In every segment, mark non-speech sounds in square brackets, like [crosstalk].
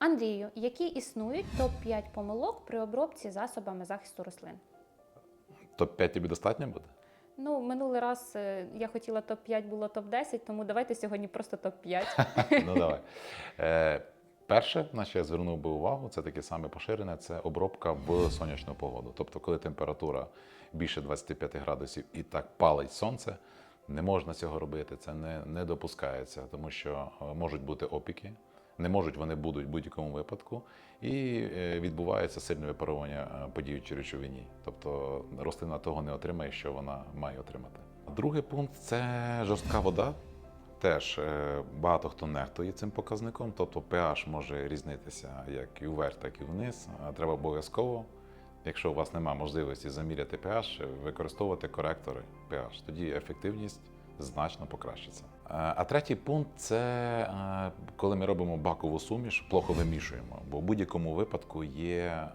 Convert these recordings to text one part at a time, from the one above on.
Андрію, які існують топ-5 помилок при обробці засобами захисту рослин? Топ-5 тобі достатньо буде? Ну, минулий раз е, я хотіла топ-5, було топ-10, тому давайте сьогодні просто топ-5. [laughs] ну давай. Е, перше, на що я звернув би увагу, це таке саме поширене, це обробка в сонячну погоду. Тобто, коли температура більше 25 градусів і так палить сонце, не можна цього робити, це не, не допускається, тому що е, можуть бути опіки. Не можуть, вони будуть в будь-якому випадку, і е, відбувається сильне випарування е, по діючій речовині. Тобто рослина того не отримає, що вона має отримати. Другий пункт це жорстка вода. Теж е, багато хто нехтує цим показником, тобто pH може різнитися як і вверх, так і вниз. Треба обов'язково, якщо у вас немає можливості заміряти pH, використовувати коректори pH. Тоді ефективність значно покращиться. А третій пункт це е, коли ми робимо бакову суміш, плохо вимішуємо. Бо в будь-якому випадку є, е,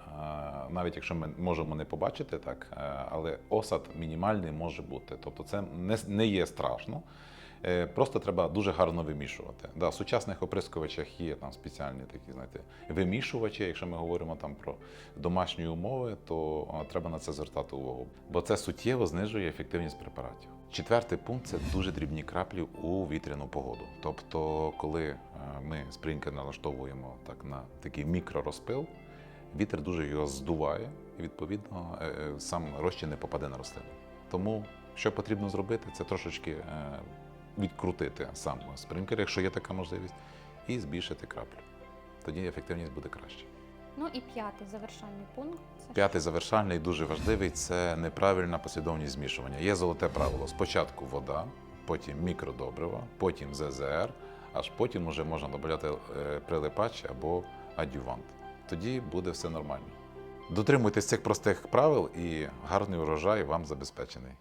навіть якщо ми можемо не побачити так, е, але осад мінімальний може бути. Тобто це не є страшно. Е, Просто треба дуже гарно вимішувати. Да, в сучасних оприскувачах є там спеціальні такі, знаєте, вимішувачі. Якщо ми говоримо там про домашні умови, то треба на це звертати увагу, бо це суттєво знижує ефективність препаратів. Четвертий пункт це дуже дрібні краплі у вітряну погоду. Тобто, коли е, ми спринкер налаштовуємо так на такий мікророзпил, вітер дуже його здуває, і відповідно е, сам розчин не попаде на рослину. Тому що потрібно зробити, це трошечки відкрутити сам спринклер, якщо є така можливість, і збільшити краплю. Тоді ефективність буде краще. Ну і п'ятий завершальний пункт. П'ятий завершальний, дуже важливий це неправильна послідовність змішування. Є золоте правило: спочатку вода, потім мікродобрива, потім ЗЗР, аж потім вже можна додати е, прилипач або адювант. Тоді буде все нормально. Дотримуйтесь цих простих правил і гарний урожай вам забезпечений.